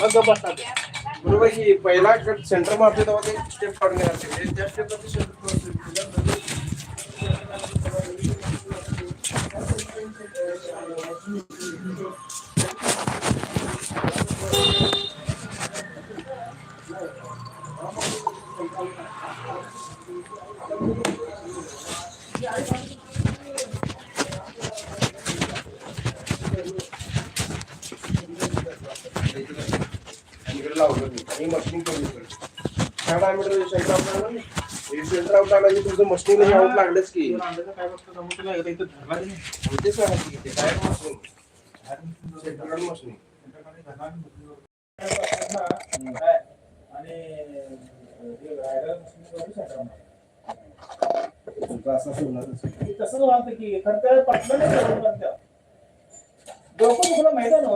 मग गप्प बरोबर पहिला कट सेंटर मारतो तेव्हा ते स्टेप काढून घ्यायला त्या स्टेपला सेंटर लावलं मी आणि मशीन करून इकडे काय डायमीटर सेंटर आउट लागलं की तुझं मशीन आउट लागलंच की. सांगायचं की ते? काय मशीन सेंटर मशीन. तुमचं ते तसंच वाटतं की तर पटलं नाही. डोकं तुला माहीत आहे ना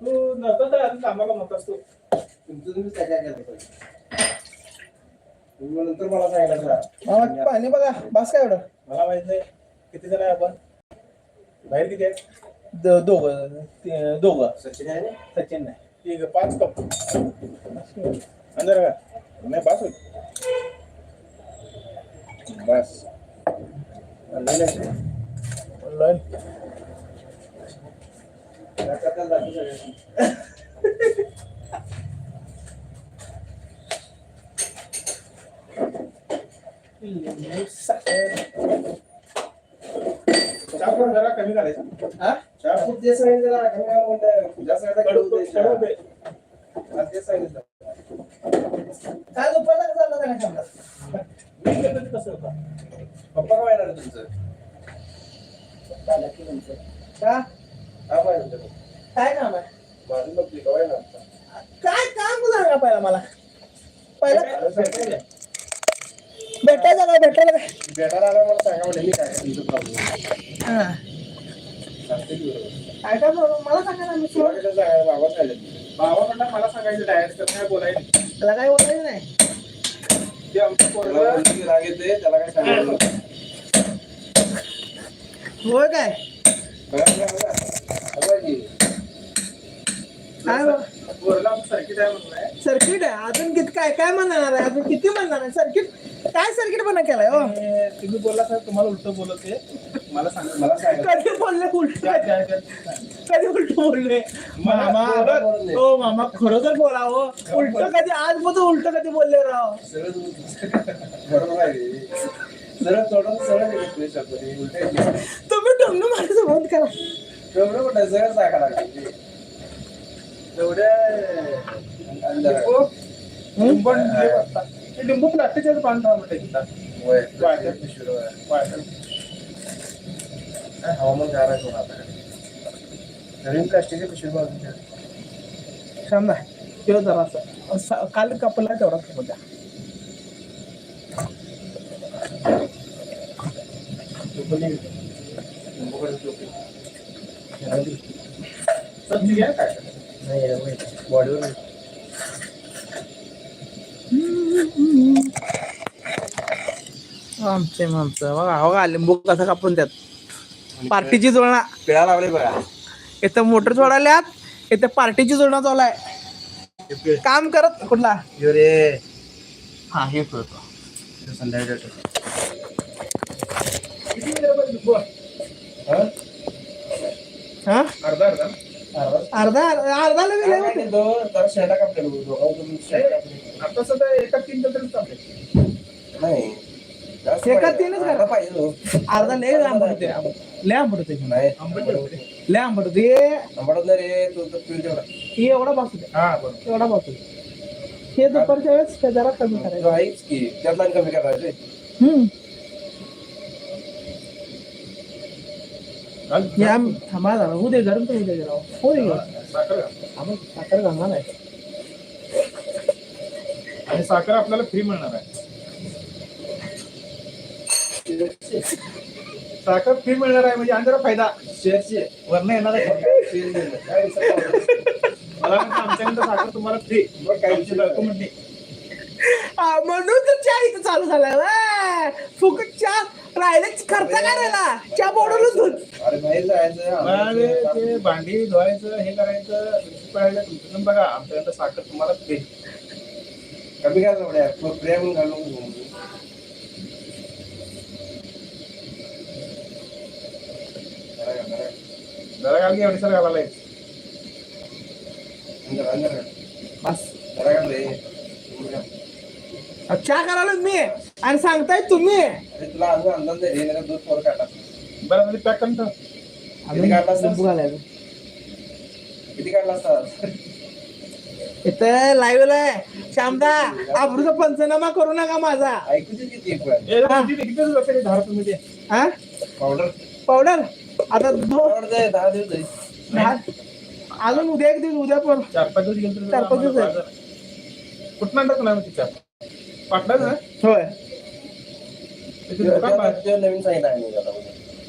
तू नव्हतं तर कामाला म्हणत असतो. तुमचं तुम्ही काय काय केलं पाहिजे तुम्ही नंतर मला सांगायला मामा पाणी बघा बस काय एवढं? मला माहीत नाही. किती जण आहे आपण? बाहेर किती आहे द- दोघं ते- दोघं. सचिन आहे ना? सचिन नाही. ठीक आहे पाच कप. अंदर का नाही पाच होईल. बस. नाही नाही ऑनलाईन त्या जरा कमी करायचा हा? चार फूट जे सांगितलं ना, कमी? जास्त कडू तेच सांगितलं. काय दुपारला चालला का नाही समजा मी केलं कसं होतं पप्पा काय येणार तुमचं का पाहिजे तुमचं. काय काम आहे? काय काम सांगा पहिला मला? पहिला. भेटायचं का? भेटायला काय? भेटायला आला मला सांगा मी काय तुमचं प्रॉब्लेम हा. काय काय बरोबर मला सांगा ना मी सोड. त्याला काय बोलायचं नाही. होय काय? सर्किट आहे अजून किती काय काय म्हणणार आहे? अजून किती म्हणणार आहे? सर्किट काय सर्किट पण केलाय हो? तुम्ही बोलला सर तुम्हाला उलट बोलत मला सांग मला सांगायचं. कधी बोलले उलट? कधी उलट बोलले? मामा. हो मामा खरोखर बोला हो. उलट कधी आज मध्ये उलट कधी बोलले राव? सरळ बरोबर आहे. सरळ. तुम्ही करा. तेवढं कुठं आहे? सरळ सांगा लागलं. तेवढ्या अंधार आहे. लिंबू प्लास्टिकच्या बांधता म्हणते हवामान गार आहे आता. नवीन प्लास्टिकच्या पिशवी बांधून ठेव. शांत किंवा जरा काल कापला तेवढा कापू द्या. लिंबूकडे बॉडीवर नाही. आमचे आमचं. बघा हो का लिंबू कसं कापून त्यात? पार्टीची जुळणा. पिळा लावले बघा इथं मोटर जोडाल्यात इथं पार्टीची जुळणा चालू काम करत कुठला? रे हा हे करतो. संध्याकाळी हा? अर्धा अर्धा अर्धा? अर्धा अर्धा लगे काय लय माहिती होते. तो जरा शेंडा कापलेला बघ. दोघांकडून शेंडा कापलेला. आता सध्या एका तीन तरी नाही एका. तीनच करा. पाहिजे. अर्धा लय आंबट होते लय आंबट होते नाही आंबट होते. लय आंबट होते रे तो तर पिळ तेवढा हे एवढा हा बरोबर एवढा बासू द्या हे दुपारच्या वेळेस जरा कमी करायचं आहेच की त्यातला कमी करायचे हम्म या थांबा होऊ दे गरम तर जरा. होऊ दे. आम्ही साखर घालणार आहे. आणि साखर आपल्याला फ्री मिळणार आहे. साखर फ्री मिळणार आहे म्हणजे आणि जरा फायदा. शेअरचे. वरनं येणार आहे. मला वाटतं आमच्याकडे साखर तुम्हाला फ्री काय डॉक्युमेंट नाही. हा, म्हणून तर चहा इथं चालू झालाय वा. फुकट चहा राहिले खर्च करायला च्या बोडवलं दूध अरे बाहेर जायचं अरे ते भांडी धुवायचं हे करायचं पाहिलं तुमचं पण बघा आमच्याकडे साखर तुम्हाला दे. कमी काय एवढ्या. प्रेम घालून जरा घाल, घाल. घाल की एवढी सर घालायला घाल. बस. जरा घाल रे. चहा करायला मी? आणि सांगताय तुम्ही। अरे तुला अजून अंदाज नाही रे जरा दूध पोर काढला बरं म्हणजे पॅक करून ठेव किती काढला असता? लिंबू घालायचं किती काढला असता इथं लाईव्ह आहे श्यामदा आबरूचा पंचनामा करू नका माझा। ऐकू दे किती पण ए, किती किती दिवस जाते दहा रुपये मध्ये? हा? पावडर पावडर आता दो पावडर दे दहा दिवस जाईल दहा- अजून उद्या एक दिवस उद्या पण. चार पाच दिवस गेलो तर चार पाच दिवस कुठं आणतात ना तिच्या पाटलाच होय. दुकान. त्यो नवीन सांगितलं आहे मी.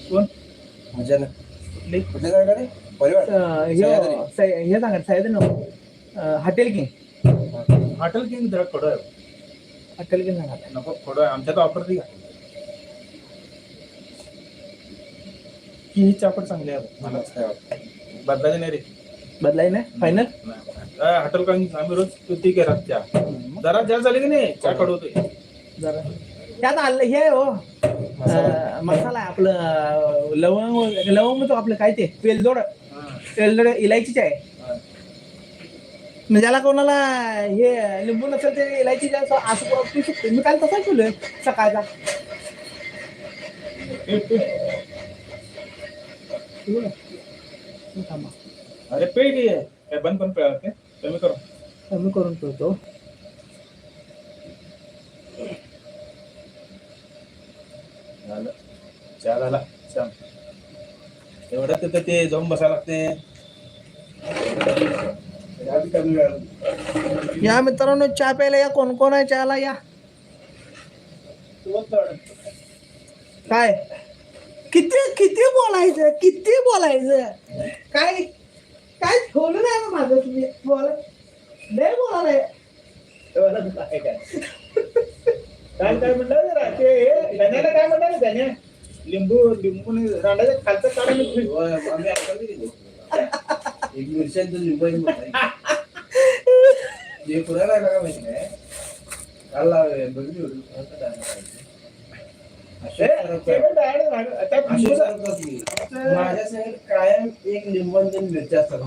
कोण? म्हणजे ना कुठली? रे परिवार. अं, ह्यो, सै- हे सांगा साहेब ना हॉटेल किंग. हॉटेल किंग जरा खडं आहे. हॉटेल किंग सांगा. नको खडं आहे. आमच्यात ऑफर ती का की ही चापड चांगली आहे. मला. मस्त आहे वाटतं. बदलायचं नाही रे. बदलाय ना फायनल हॉटेल किंग आम्ही रोज ती घेतात चहा जरा जरा झाली की नाही? चहा कडवतोय जरा. त्यात आलं हे हो. अं, मसाला आहे आपलं लवंग लवंग तो आपलं काय ते? वेलदोड वेलदोड इलायचीच आहे. म्हणजे ज्याला कोणाला हे लिंबू नसेल ते इलायची जास्त असं पिऊ शकतो. मी काल तसाच ठेवलोय सकाळचा. ठेवू ना? थांबा. अरे पेळ की आहे. काय बंद पण पेळ ते कमी करू. कमी करून ठेवतो. झालं. चहा झाला एवढं तिथं ते जाऊन बसायला लागते. या मित्रांनो चहा प्यायला या. कोण कोण आहे चहाला? या. काय? किती किती बोलायचं? किती बोलायचं? काय काय ठेवलं नाही ना माझं तुम्ही? बोला लय बोलायला काय काय? म्हणलं? ते हे. धन्याला काय म्हणलं रे धन्या लिंबू लिंबू रांडाच्या खालचं काढून आम्ही. एक मिरच्यांचं लिंबू आहे आहे का माहिती नाही काल बघितली होती. मस्त डान्स करायची. अशोक सराफ- अशोक सराफ की, माझ्या संग कायम एक लिंबू आणि दोन मिरच्या असतात.